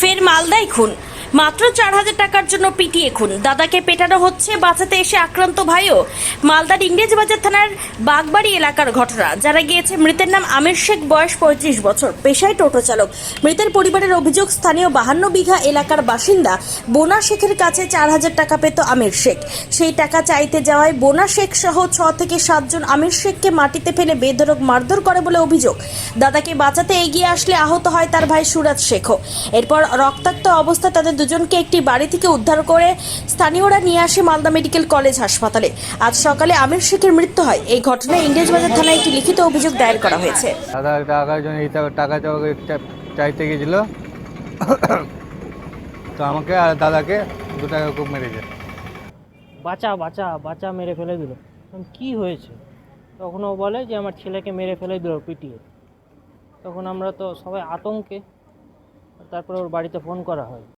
ফের মালদায় খুন। মাত্র চার হাজার টাকার জন্য পিটিয়ে খুন। দাদাকে পেটানো হচ্ছে বাঁচাতে এসে আক্রান্ত ভাইও। মালদার ইংরেজবাজার থানার বাগবাড়ি এলাকার ঘটনা। যারা গিয়েছে, মৃতের নাম আমির শেখ, বয়স পঁয়ত্রিশ বছর। পেশায় টোটো চালক। মৃতের পরিবারের অভিযোগ, স্থানীয় বাহান্ন বিঘা এলাকার বাসিন্দা বোনা শেখের কাছে চার হাজার টাকা পেত আমির শেখ। সেই টাকা চাইতে যাওয়ায় বোনা শেখ সহ ছ থেকে সাতজন আমির শেখকে মাটিতে ফেলে বেধরক মারধর করে বলে অভিযোগ। দাদাকে বাঁচাতে এগিয়ে আসলে আহত হয় তার ভাই সুরাজ শেখও। এরপর রক্তাক্ত অবস্থায় তাদের দুজনকে একটি বাড়ি থেকে উদ্ধার করে স্থানীয়রা নিয়ে আসে মালদা মেডিকেল কলেজ হাসপাতালে। আজ সকালে আমির শেখের মৃত্যু হয়। এই ঘটনায় ইংরেজবাজার থানায় একটি লিখিত অভিযোগ দায়ের করা হয়েছে। দাদা টাকার জন্য টাকা- চাইতে গেছিল। তো আমাকে আর দাদাকে দু টাকা খুব মেরেছে বাঁচা বাঁচা বাঁচা মেরে ফেলে দিল। তখন কী হয়েছে? তখন ও বলে যে আমার ছেলেকে মেরে ফেলে দিল পিটিয়ে। তখন আমরা তো সবাই আতঙ্কে তারপরে ওর বাড়িতে ফোন করা হয়।